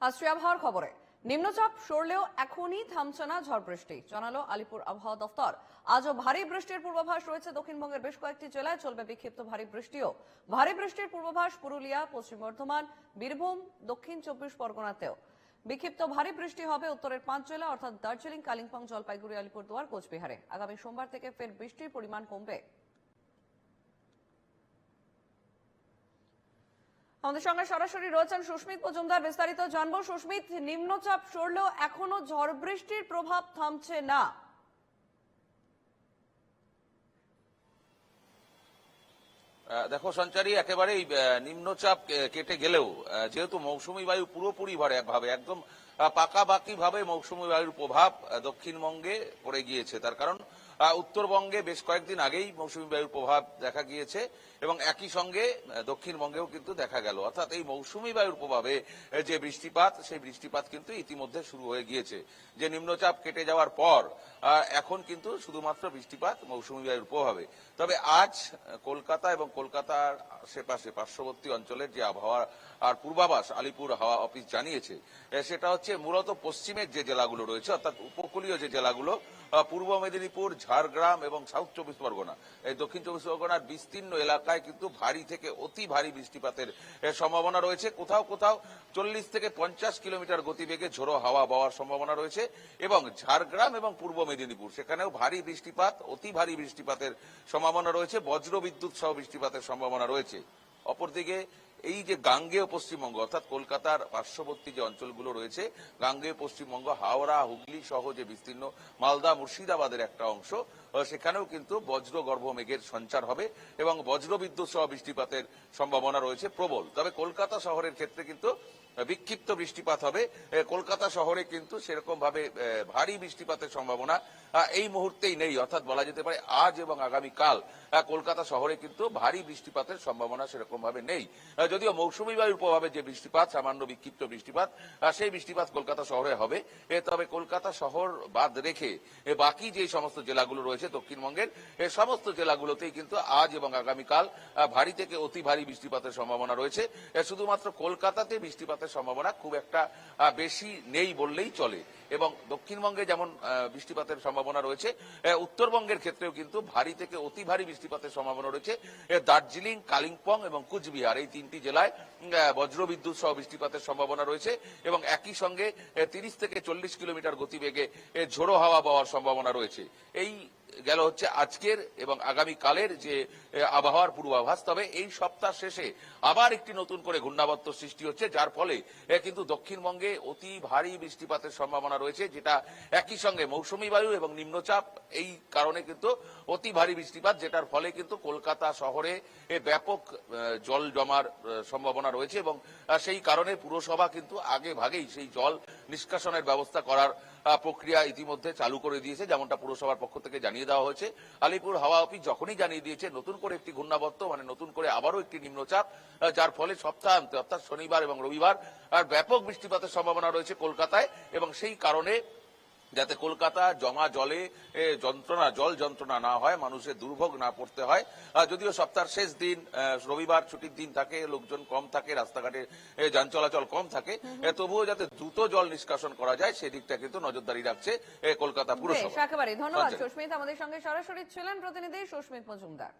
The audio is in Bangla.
আসছে আবহাওয়ার খবরে। নিম্নচাপ সরলেও এখনই থামছে না ঝড় বৃষ্টি জানালো আলিপুর আবহাওয়া দফতর। আজও ভারী বৃষ্টির পূর্বাভাস রয়েছে দক্ষিণবঙ্গের বেশ কয়েকটি জেলায়। চলবে বিক্ষিপ্ত ভারী বৃষ্টিও। ভারী বৃষ্টির পূর্বাভাস পুরুলিয়া, পশ্চিম বর্ধমান, বীরভূম, দক্ষিণ চব্বিশ পরগনাতেও। বিক্ষিপ্ত ভারী বৃষ্টি হবে উত্তরের পাঁচ জেলা, অর্থাৎ দার্জিলিং, কালিম্পং, জলপাইগুড়ি, আলিপুরদুয়ার, কোচবিহারে। আগামী সোমবার থেকে ফের বৃষ্টির পরিমাণ কমবে। আমাদের সঙ্গে সরাসরি রয়েছেন সুস্মিত মজুমদার, বিস্তারিত জানব। সুস্মিত, নিম্নচাপ সরলেও এখনও ঝড় বৃষ্টির প্রভাব থামছে না। দেখো সঞ্চারী একেবারে নিম্নচাপ কেটে গেলেও যেহেতু মৌসুমী বায়ু পুরোপুরি ভাবে একদম পাকাবাকি ভাবে মৌসুমী বায়ুর প্রভাব দক্ষিণবঙ্গে পড়ে গিয়েছে। তার কারণ উত্তরবঙ্গে বেশ কয়েকদিন আগেই মৌসুমী বায়ুর প্রভাব দেখা গিয়েছে এবং একই সঙ্গে দক্ষিণবঙ্গেও কিন্তু দেখা গেল। অর্থাৎ এই মৌসুমী বায়ুর প্রভাবে যে বৃষ্টিপাত, সেই বৃষ্টিপাত কিন্তু ইতিমধ্যে শুরু হয়ে গিয়েছে। যে নিম্নচাপ কেটে যাওয়ার পর এখন কিন্তু শুধুমাত্র বৃষ্টিপাত মৌসুমী বায়ুর প্রভাবে। তবে আজ কলকাতা এবং কলকাতার আশেপাশে, পার্শ্ববর্তী অঞ্চলের যে আবহাওয়া আর পূর্বাভাস, আলিপুর হাওয়া অফিস জানিয়েছে সেটা হচ্ছে মূলত পশ্চিমের যে জেলাগুলো রয়েছে, অর্থাৎ উপকূলীয় যে জেলাগুলো পূর্ব মেদিনীপুর, ঝাড়গ্রাম এবং সাউথ চব্বিশ পরগনা। এই দক্ষিণ চব্বিশ পরগনার বিস্তীর্ণ এলাকায় কিন্তু ভারী থেকে অতি ভারী বৃষ্টিপাতের সম্ভাবনা রয়েছে। কোথাও কোথাও চল্লিশ থেকে পঞ্চাশ কিলোমিটার গতিবেগে ঝোড়ো হাওয়া বওয়ার সম্ভাবনা রয়েছে এবং ঝাড়গ্রাম এবং পূর্ব মেদিনীপুর, সেখানেও ভারী বৃষ্টিপাত, অতি ভারী বৃষ্টিপাতের সম্ভাবনা রয়েছে। বজ্র বিদ্যুৎ সহ বৃষ্টিপাতের সম্ভাবনা রয়েছে। অপরদিকে এই যে গাঙ্গেয় পশ্চিমবঙ্গ, অর্থাৎ কলকাতার পার্শ্ববর্তী যে অঞ্চলগুলো রয়েছে, গাঙ্গেয় পশ্চিমবঙ্গ, হাওড়া, হুগলি সহ যে বিস্তীর্ণ মালদা, মুর্শিদাবাদের একটা অংশ সেখানেও কিন্তু বজ্র গর্ভ মেঘের সঞ্চার হবে এবং বজ্র বিদ্যুৎ সহ বৃষ্টিপাতের সম্ভাবনা রয়েছে প্রবল। তবে কলকাতা শহরের ক্ষেত্রে কিন্তু বিক্ষিপ্ত বৃষ্টিপাত হবে। কলকাতা শহরে কিন্তু সেরকম ভাবে ভারী বৃষ্টিপাতের সম্ভাবনা এই মুহূর্তেই নেই। অর্থাৎ বলা যেতে পারে আজ এবং আগামীকাল কলকাতা শহরে কিন্তু ভারী বৃষ্টিপাতের সম্ভাবনা সেরকম ভাবে নেই যদিও মৌসুমী বায়ুর প্রভাবে যে বৃষ্টিপাত, সামান্য বিক্ষিপ্ত বৃষ্টিপাত সেই বৃষ্টিপাত কলকাতা শহরে হবে। তবে কলকাতা শহর বাদ রেখে বাকি যে সমস্ত জেলাগুলো রয়েছে দক্ষিণবঙ্গের সমস্ত জেলাগুলোতেই কিন্তু আজ এবং আগামীকাল ভারী থেকে অতি ভারী বৃষ্টিপাতের সম্ভাবনা রয়েছে। শুধুমাত্র কলকাতাতে বৃষ্টিপাতের সম্ভাবনা খুব একটা বেশি নেই বললেই চলে। এবং দক্ষিণবঙ্গে যেমন বৃষ্টিপাতের সম্ভাবনা রয়েছে উত্তরবঙ্গের ক্ষেত্রেও কিন্তু ভারী থেকে অতি ভারী বৃষ্টিপাতের সম্ভাবনা রয়েছে। দার্জিলিং, কালিম্পং এবং কুচবিহার এই তিনটি জেলায় বজ্র বিদ্যুৎ বজ্রবিদ্যুৎ সহ বৃষ্টিপাতের সম্ভাবনা রয়েছে এবং একই সঙ্গে তিরিশ থেকে চল্লিশ কিলোমিটার গতিবেগে ঝোড়ো হাওয়া বওয়ার সম্ভাবনা রয়েছে। এই গেল হচ্ছে আজকের এবং আগামী কালের যে আবহাওয়ার পূর্বাভাস। তবে এই সপ্তাহ শেষে আবার একটি নতুন করে ঘূর্ণাবর্ত সৃষ্টি হচ্ছে, যার ফলে কিন্তু দক্ষিণবঙ্গে অতি ভারী বৃষ্টিপাতের সম্ভাবনা রয়েছে, যেটা একই সঙ্গে মৌসুমী বায়ু এবং নিম্নচাপ, এই কারণে কিন্তু অতি ভারী বৃষ্টিপাত, যেটার ফলে কিন্তু কলকাতা শহরে ব্যাপক জল জমার সম্ভাবনা রয়েছে এবং সেই কারণে পুরসভা কিন্তু আগে ভাগেই সেই জল নিষ্কাশনের ব্যবস্থা করার প্রক্রিয়া ইতিমধ্যে চালু করে দিয়েছে, যেমনটা পুরসভার পক্ষ থেকে জানিয়ে দেওয়া হয়েছে। আলিপুর হাওয়া অফিস যখনই জানিয়ে দিয়েছে, নতুন করে একটি ঘূর্ণাবর্ত মানে নতুন করে আবারও একটি নিম্নচাপ যার ফলে সপ্তাহান্তে অর্থাৎ শনিবার এবং রবিবার ব্যাপক বৃষ্টিপাতের সম্ভাবনা রয়েছে কলকাতায়, এবং সেই কারণে যাতে কলকাতা জমা জলে যন্ত্রণা জল যন্ত্রণা না হয় মানুষের দুর্ভোগ না পড়তে হয়। যদিও সপ্তাহের শেষ দিন রবিবার ছুটির দিন থাকে লোকজন কম থাকে রাস্তাঘাটে যান চলাচল কম থাকে তবুও যাতে দ্রুত জল নিষ্কাশন করা যায় সেদিকটা কিন্তু নজরদারি রাখছে কলকাতা পুরসভা। একেবারে ধন্যবাদ সুস্মিত আমাদের সঙ্গে সরাসরি ছিলেন প্রতিনিধি সুস্মিত মজুমদার।